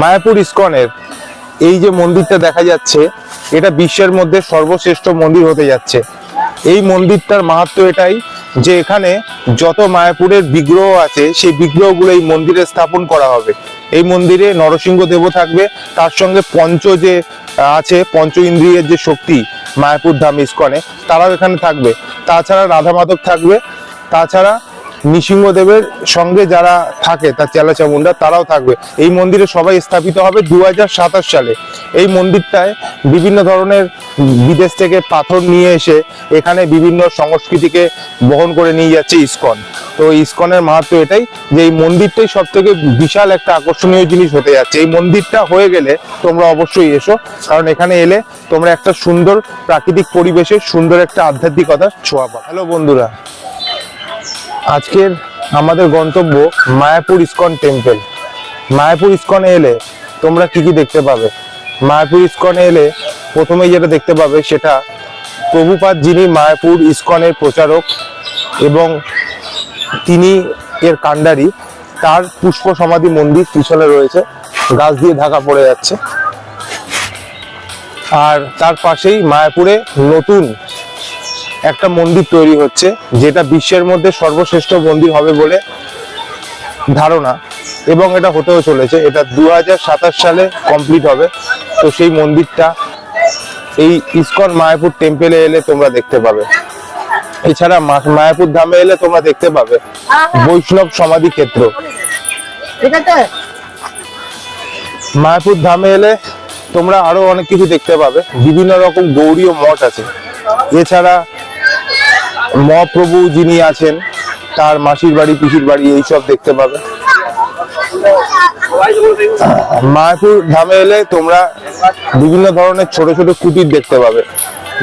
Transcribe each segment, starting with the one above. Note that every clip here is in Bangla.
মায়াপুর ইস্কনের এই যে মন্দিরটা দেখা যাচ্ছে, এটা বিশ্বের মধ্যে সর্বশ্রেষ্ঠ মন্দির হতে যাচ্ছে। এই মন্দিরটার মাহাত্ম এটাই যে এখানে যত মায়াপুরের বিগ্রহ আছে, সেই বিগ্রহগুলো এই মন্দিরে স্থাপন করা হবে। এই মন্দিরে নরসিংহ দেব থাকবে, তার সঙ্গে পঞ্চ যে আছে, পঞ্চ ইন্দ্রিয়ের যে শক্তি মায়াপুর ধাম ইস্কনে, তারাও এখানে থাকবে। তাছাড়া রাধা মাধব থাকবে, তাছাড়া নৃসিংহদেবের সঙ্গে যারা থাকে, তার চেলা তারাও থাকবে। এই মন্দিরে সবাই স্থাপিত হবে দুই হাজার সাতাশ সালে। এই মন্দিরটায় বিভিন্ন ধরনের বিদেশ থেকে পাথর নিয়ে এসে এখানে বিভিন্ন সংস্কৃতিকে বহন করে নিয়ে যাচ্ছে ইস্কন। তো ইস্কনের মাহাত্ম এটাই যে এই মন্দিরটাই সব থেকে বিশাল একটা আকর্ষণীয় জিনিস হতে যাচ্ছে। এই মন্দিরটা হয়ে গেলে তোমরা অবশ্যই এসো, কারণ এখানে এলে তোমরা একটা সুন্দর প্রাকৃতিক পরিবেশের সুন্দর একটা আধ্যাত্মিকতা ছোঁয়া পাবে। হ্যালো বন্ধুরা। আজকের আমাদের গন্তব্য মায়াপুর ইস্কন টেম্পল। মায়াপুর ইসকনে এলে তোমরা কি কি দেখতে পাবে? মায়াপুর ইসকনে এলে প্রথমেই যেটা দেখতে পাবে সেটা প্রভুপাত যিনি মায়াপুর ইস্কনের প্রচারক এবং তিনি এর কাণ্ডারি, তার পুষ্প সমাধি মন্দির পিছনে রয়েছে, গাছ দিয়ে ঢাকা পড়ে যাচ্ছে। আর তার পাশেই মায়াপুরে নতুন একটা মন্দির তৈরি হচ্ছে যেটা বিশ্বের মধ্যে সর্বশ্রেষ্ঠ মন্দির হবে বলে ধারণা এবং এটা হতেও চলেছে। এটা দু হাজার সাতাশ সালে কমপ্লিট হবে। তো সেই মন্দিরটা এই ইস্কন মায়াপুর টেম্পেলে এলে তোমরা দেখতে পাবে। এছাড়া মায়াপুর ধামে এলে তোমরা দেখতে পাবে বৈষ্ণব সমাধি ক্ষেত্র। মায়াপুর ধামে এলে তোমরা আরও অনেক কিছু দেখতে পাবে। বিভিন্ন রকম গৌরীয় মঠ আছে। এছাড়া মহাপ্রভু যিনি আছেন, তার মাসির বাড়ি, পিসির বাড়ি এইসব দেখতে পাবে। মায়াপুর ধামে এলে তোমরা বিভিন্ন ধরনের ছোট ছোট কুটির দেখতে পাবে।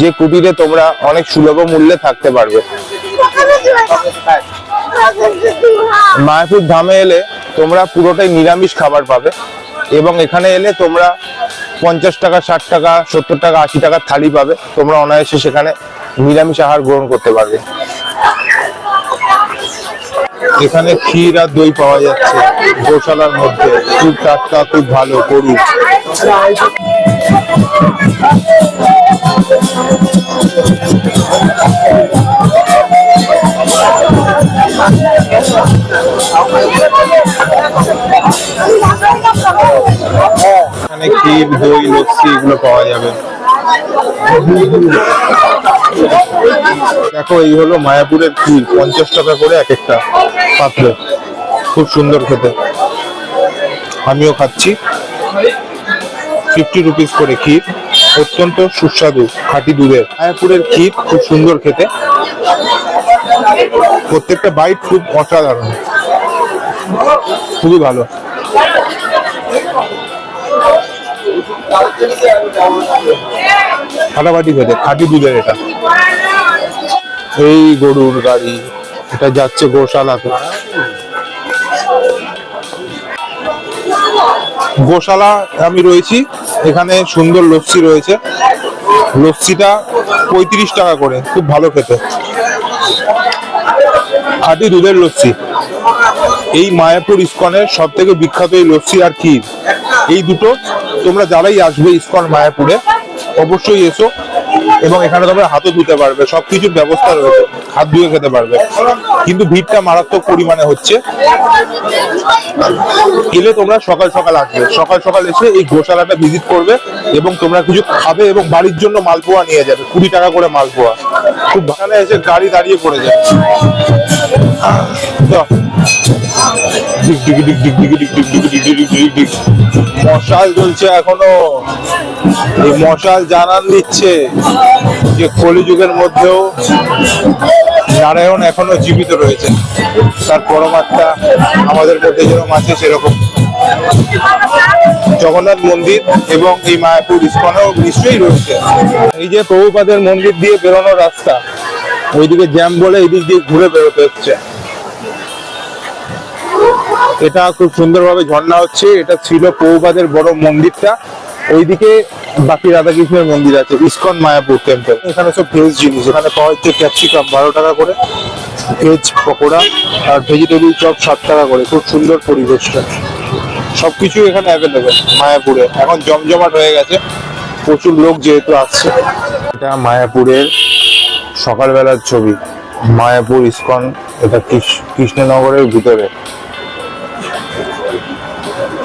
যে কুটিরে তোমরা অনেক সুলভ মূল্যে থাকতে পারবে। মায়াপুর ধামে এলে তোমরা পুরোটাই নিরামিষ খাবার পাবে এবং এখানে এলে তোমরা পঞ্চাশ টাকা, ষাট টাকা, সত্তর টাকা, আশি টাকার থালি পাবে। তোমরা অনায়াসে সেখানে নিরামিষ আহার গ্রহণ করতে পারবে। এখানে ক্ষীর আর দই পাওয়া যাচ্ছে। গোশালার মধ্যে। খুব টাটকা, খুব ভালো গরু এখানে ক্ষীর, দই, লস্যি এগুলো পাওয়া যাবে। দেখো, এই হলো মায়াপুরের ক্ষীর পঞ্চাশ টাকা করে এক একটা পাত্রে খুব সুন্দর খেতে। আমিও খাচ্ছি। ফিফটি রুপিস করে ক্ষীর। অত্যন্ত সুস্বাদু, খাঁটি দুধের মায়াপুরের ক্ষীর খুব সুন্দর খেতে। প্রত্যেকটা বাইট খুব অসাধারণ। খুবই ভালো। ফাটাফাটি খেতে খাঁটি দুধের এটা। এই গরুর গাড়ি, এটা যাচ্ছে গোশালাতে। গোশালা আমি রয়েছি, এখানে সুন্দর লস্যি রয়েছে। লস্যিটা পঁয়ত্রিশ টাকা করে, খুব ভালো খেতে। খাঁটি দুধের লস্যি। এই মায়াপুর ইস্কনের সব থেকে বিখ্যাত এই লস্যি আর ক্ষীর। এই দুটো তোমরা যারাই আসবে ইস্কন মায়াপুরে অবশ্যই এসো এবং এখানে তোমরা হাতও ধুতে পারবে সবকিছুর ব্যবস্থা রয়েছে হাত ধুয়ে খেতে পারবে কিন্তু ভিড়টা মারাত্মক পরিমাণে হচ্ছে এলে তোমরা সকাল সকাল আসবে সকাল সকাল এসে এই গোশালাটা ভিজিট করবে এবং তোমরা কিছু খাবে এবং বাড়ির জন্য মালপোয়া নিয়ে যাবে কুড়ি টাকা করে মালপোয়া খুব ভালো এসে গাড়ি দাঁড়িয়ে পড়ে যায় মশাল জ্বলছে এখনও এই মশাল জানান দিচ্ছে যে কলিযুগের মধ্যেও নারায়ণ এখনও জীবিত রয়েছে তার পরমাত্মা আমাদের মধ্যে যেরকম আছে সেরকম। জগন্নাথ মন্দির এবং এই মায়াপুর ইস্কনেও নিশ্চয়ই রয়েছে। এই যে প্রভুপাদের মন্দির দিয়ে বেরোনোর রাস্তা, ওইদিকে জ্যাম বলে এই দিক দিয়ে ঘুরে বেরোতে হচ্ছে। এটা খুব সুন্দরভাবে ঝর্ণা হচ্ছে। এটা ছিল প্রভুপাদের বড় মন্দিরটা। ওইদিকে বাকি রাধাকৃষ্ণের মন্দির আছে, ইস্কন মায়াপুর টেম্পল এখানে সব ভেজ জিনিস এখানে পাওয়া হচ্ছে ক্যাপসিকাম বারো টাকা করে ভেজ পকোড়া আর ভেজিটেবিল চপ সাত টাকা করে, খুব সুন্দর পরিবেশটা। সবকিছু এখানে অ্যাভেলেবেল মায়াপুরে। এখন জমজমাট হয়ে গেছে, প্রচুর লোক যেহেতু আসছে। এটা মায়াপুরের সকালবেলার ছবি, মায়াপুর ইস্কন, এটা কৃষ- কৃষ্ণনগরের ভিতরে।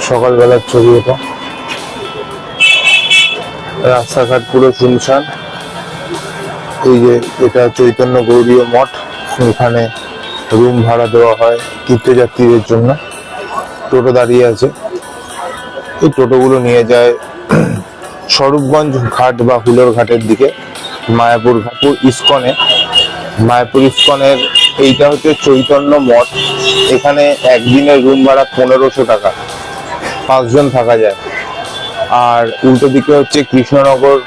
সকালবেলার ছবি এটা। রাস্তাঘাট পুরো শুনশান। এই যে এটা চৈতন্য গৌরীয় মঠ, এখানে রুম ভাড়া দেওয়া হয় তীর্থযাত্রীদের জন্য। টোটো দাঁড়িয়ে আছে। এই টোটোগুলো নিয়ে যায় স্বরূপগঞ্জ ঘাট বা হুলোর ঘাটের দিকে, মায়াপুর ঘাটপুর ইস্কনে। মায়াপুর ইস্কনের এইটা হচ্ছে চৈতন্য মঠ। এখানে একদিনের রুম ভাড়া পনেরোশো টাকা। পাঁচজন থাকা যায়। আর উল্টো দিকে হচ্ছে কৃষ্ণনগর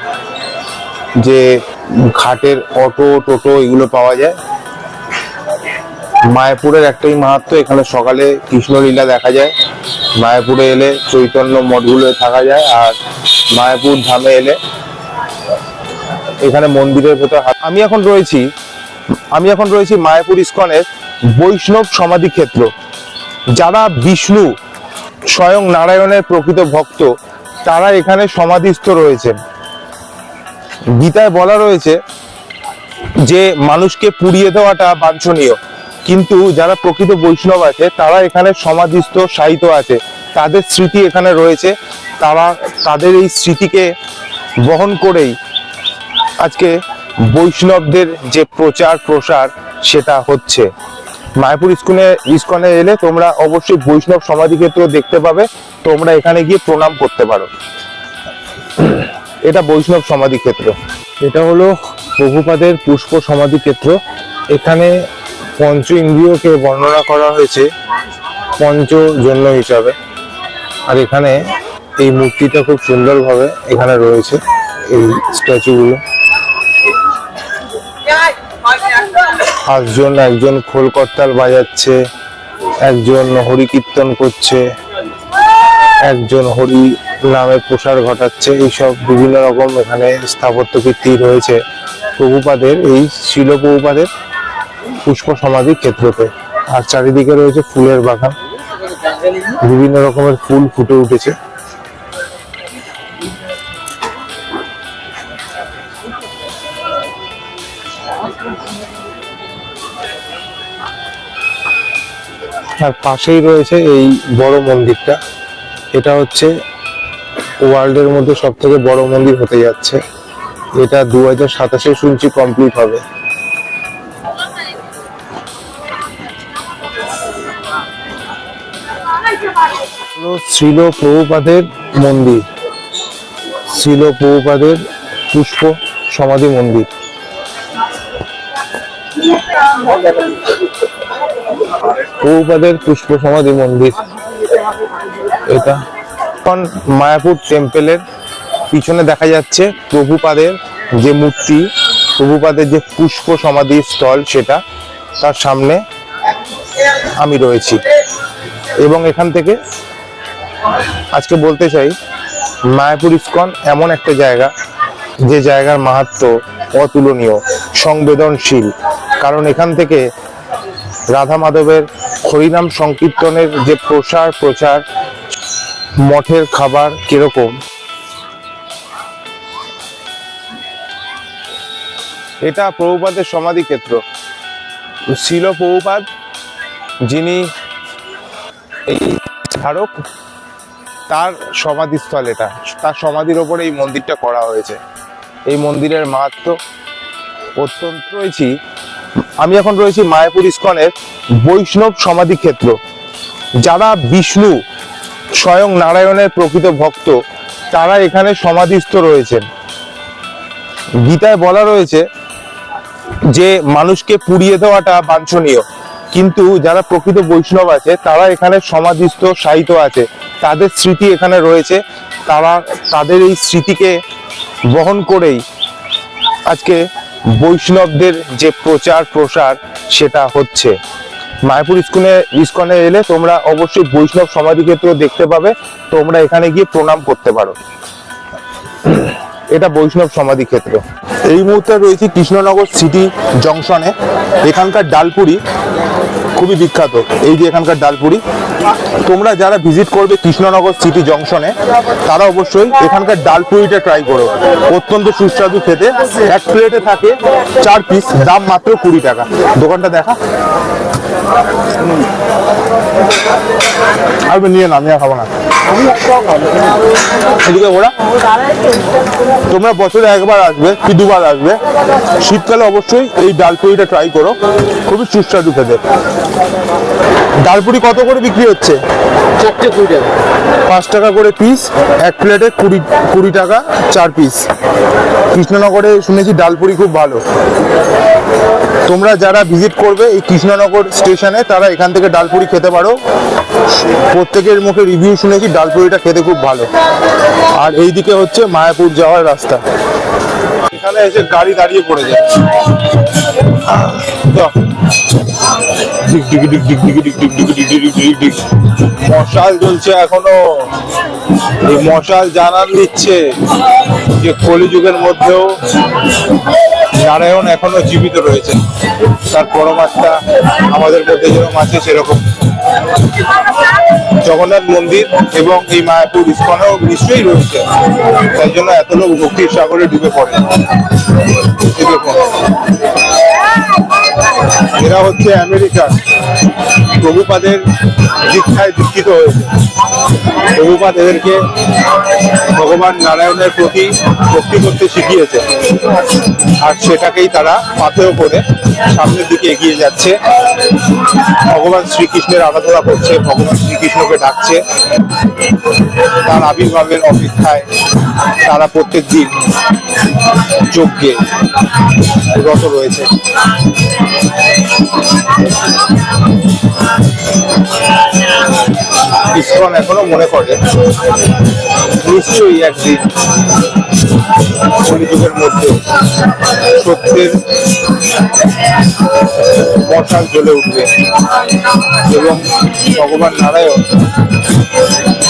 যে ঘাটের অটো, টোটো এগুলো পাওয়া যায়। মায়াপুরের একটাই মাহাত্ম এখানে সকালে কৃষ্ণলীলা দেখা যায়। মায়াপুরে এলে চৈতন্য মঠগুলোয় থাকা যায় আর মায়াপুর ধামে এলে এখানে মন্দিরের ভেতর আমি এখন রয়েছি, আমি এখন রয়েছি মায়াপুর ইস্কনের বৈষ্ণব সমাধি ক্ষেত্র যারা বিষ্ণু স্বয়ং নারায়ণের প্রকৃত ভক্ত তারা এখানে সমাধিস্থ রয়েছেন গীতায় বলা রয়েছে যে, মানুষকে পুড়িয়ে দেওয়াটা বাঞ্ছনীয়। কিন্তু যারা প্রকৃত বৈষ্ণব আছে, তারা এখানে সমাধিস্থ, সাহিত্য আছে। তাদের স্মৃতি এখানে রয়েছে। তারা, তাদের এই স্মৃতিকে বহন করেই আজকে বৈষ্ণবদের যে প্রচার প্রসার সেটা হচ্ছে। মায়াপুর ইস্কনে ইস্কনে এলে তোমরা অবশ্যই বৈষ্ণব সমাধি ক্ষেত্র দেখতে পাবে। তোমরা এখানে গিয়ে প্রণাম করতে পারো। এটা বৈষ্ণব সমাধি ক্ষেত্র এটা হলো প্রভুপাদের পুষ্প সমাধি ক্ষেত্র এখানে পঞ্চ ইন্দ্রিয়কে বর্ণনা করা হয়েছে পঞ্চজন্য হিসাবে। আর এখানে এই মূর্তিটা খুব সুন্দরভাবে এখানে রয়েছে, এই স্ট্যাচুগুলো। পাঁচজন, একজন খোল করতাল বাজাচ্ছে, একজন হরি কীর্তন করছে, একজন হরি নামের প্রসার ঘটাচ্ছে, এইসব বিভিন্ন রকম এখানে স্থাপত্য কীর্তি রয়েছে। প্রভুপাদের, এই শিল প্রভুপাদের পুষ্প সমাধি ক্ষেত্রতে। আর চারিদিকে রয়েছে ফুলের বাগান। বিভিন্ন রকমের ফুল ফুটে উঠেছে। আর পাশেই রয়েছে এই বড় মন্দিরটা। এটা হচ্ছে ওয়ার্ল্ডের মধ্যে সব থেকে বড় মন্দির হতে যাচ্ছে। এটা দু হাজার সাতাশে শুনছি কমপ্লিট হবে। শ্রীল প্রভুপাদের মন্দির। শ্রীল প্রভুপাদের পুষ্প সমাধি মন্দির। প্রভুপাদের পুষ্প সমাধি মন্দির। এটা এখন মায়াপুর টেম্পেলের পিছনে দেখা যাচ্ছে প্রভুপাদের যে মূর্তি, প্রভুপাদের যে পুষ্প সমাধি স্থল সেটা, তার সামনে আমি রয়েছি। এবং এখান থেকে আজকে বলতে চাই, মায়াপুর ইস্কন এমন একটা জায়গা, যে জায়গার মাহাত্ম অতুলনীয়, সংবেদনশীল। কারণ এখান থেকে রাধা মাধবের হরিনাম সংকীর্তনের যে প্রসার, প্রচার, মঠের খাবার কীরকম? এটা প্রভুপাদের সমাধি ক্ষেত্র শিল প্রভুপাদ, যিনি এই স্মারক, তার সমাধিস্থল এটা। তার সমাধির ওপরে এই মন্দিরটা করা হয়েছে। এই মন্দিরের মাহাত্ম অত্যন্ত রয়েছি আমি এখন রয়েছি মায়াপুর ইস্কনের বৈষ্ণব সমাধি ক্ষেত্র। যারা বিষ্ণু স্বয়ং নারায়ণের প্রকৃত ভক্ত, তারা এখানে সমাধিস্থ রয়েছেন। গীতায় বলা রয়েছে যে, মানুষকে পুড়িয়ে দেওয়াটা বাঞ্ছনীয়। কিন্তু যারা প্রকৃত বৈষ্ণব আছে, তারা এখানে সমাধিস্থ, সাহিত্য আছে। তাদের স্মৃতি এখানে রয়েছে। তারা, তাদের এই স্মৃতিকে বহন করেই আজকে বৈষ্ণবদের যে প্রচার প্রসার সেটা হচ্ছে। মায়াপুর ইস্কনে ইস্কনে এলে তোমরা অবশ্যই বৈষ্ণব সমাধি ক্ষেত্র দেখতে পাবে। তোমরা এখানে গিয়ে প্রণাম করতে পারো। এটা বৈষ্ণব সমাধি ক্ষেত্র এই মুহূর্তে রয়েছে কৃষ্ণনগর সিটি জংশনে। এখানকার ডালপুরি খুবই বিখ্যাত, এই যে এখানকার ডালপুরি। তোমরা যারা ভিজিট করবে কৃষ্ণনগর সিটি জংশনে তারা অবশ্যই এখানকার ডালপুরিটা ট্রাই করো। অত্যন্ত সুস্বাদু খেতে। এক প্লেটে থাকে চার পিস দাম মাত্র কুড়ি টাকা। দোকানটা দেখা। আর নিয়ে না আমি আর খাব না। এদিকে ওরা তোমরা বছরে একবার আসবে কি দুবার আসবে? শীতকালে অবশ্যই এই ডালপুরিটা ট্রাই করো। খুবই সুস্বাদু খেতে। ডালপুরি কত করে বিক্রি হচ্ছে? পাঁচ টাকা করে পিস এক প্লেটে কুড়ি কুড়ি টাকা চার পিস কৃষ্ণনগরে শুনেছি ডালপুরি খুব ভালো। তোমরা যারা ভিজিট করবে এই কৃষ্ণনগর স্টেশনে তারা এখান থেকে ডালপুরি খেতে পারো প্রত্যেকের মুখে রিভিউ শুনেছি ডালপুরিটা খেতে খুব ভালো আর এই দিকে হচ্ছে মায়াপুর যাওয়ার রাস্তা এখানে এসে গাড়ি দাঁড়িয়ে পড়ে যায় মশাল জ্বলছে এখনও এই মশাল জানান দিচ্ছে যে কলিযুগের মধ্যেও নারায়ণ এখনও জীবিত রয়েছে তার পরমাত্মা আমাদের মধ্যে যেরকম আছে সেরকম। জগন্নাথ মন্দির এবং এই মায়াপুর ইস্কনেও নিশ্চয়ই রয়েছে। তাই জন্য এত লোক ভক্তির সাগরে ডুবে পড়ে। এরা হচ্ছে আমেরিকার প্রভুপাদের দীক্ষায় দীক্ষিত হয়েছে। প্রভুপাদ এদেরকে ভগবান নারায়ণের প্রতি ভক্তি করতে শিখিয়েছে। আর সেটাকেই তারা পাথেয় করে সামনের দিকে এগিয়ে যাচ্ছে। ভগবান শ্রীকৃষ্ণের আরাধনা করছে, ভগবান শ্রীকৃষ্ণকে ডাকছে। তার আবির্ভাবের অপেক্ষায় তারা প্রত্যেক দিন যজ্ঞে রত রয়েছে। ইস্কন এখনও মনে করে। নিশ্চয়ই একদিন কলিযুগের মধ্যে সত্যের মশাল জ্বলে উঠবে এবং ভগবান নারায়ণ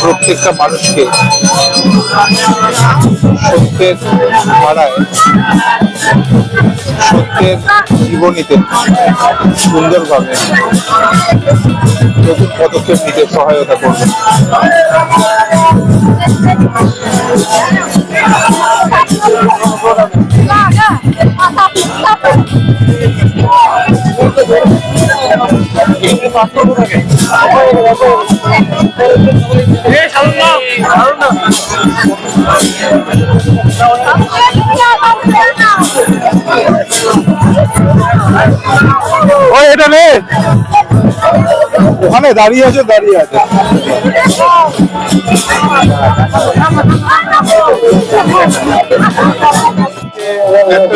প্রত্যেকটা মানুষকে সত্যের ধারায় সত্যের জীবনীতে সুন্দরভাবে নতুন পদক্ষেপ নিতে সহায়তা করবে। ও এটা নে। ওখানে দাঁড়িয়ে আছে দাঁড়িয়ে আছে।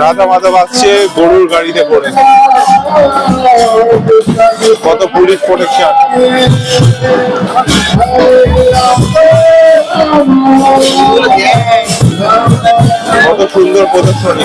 রাধা মাধব আসছে গরুর গাড়িতে করে। কত পুলিশ প্রোটেকশন কত সুন্দর প্রদর্শনী।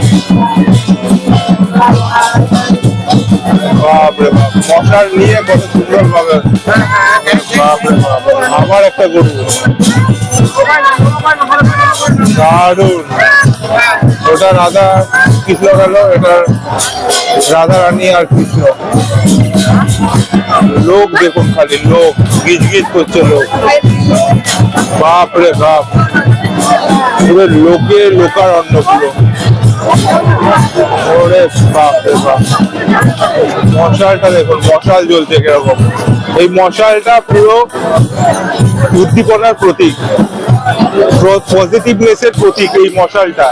বাপরে বাপ, মশার নিয়ে কত সুন্দর ভাবে বাপরে বাপ, আমার একটা গরু। দারুণ। ওটা রাধা কৃষ্ণ গেল এটার রাধা রানী আর কৃষ্ণ। লোক দেখুন খালি, লোক গিজ গিজ করছে লোক। বাপ রে বাপ, পুরো লোকে, লোকারণ্য পুরো। মশালটা দেখুন, মশাল জ্বলছে কীরকম। এই মশালটা পুরো উদ্দীপনার প্রতীক। পজিটিভনেসের প্রতীক এই মশালটা।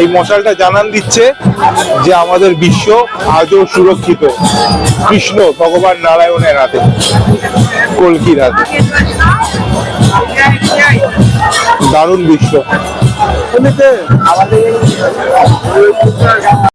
এই মশালটা জানান দিচ্ছে যে আমাদের বিশ্ব আজও সুরক্ষিত। কৃষ্ণ ভগবান নারায়ণের হাতে, কলকির হাতে। দারুণ বিশ্ব। এমনিতে আমাদের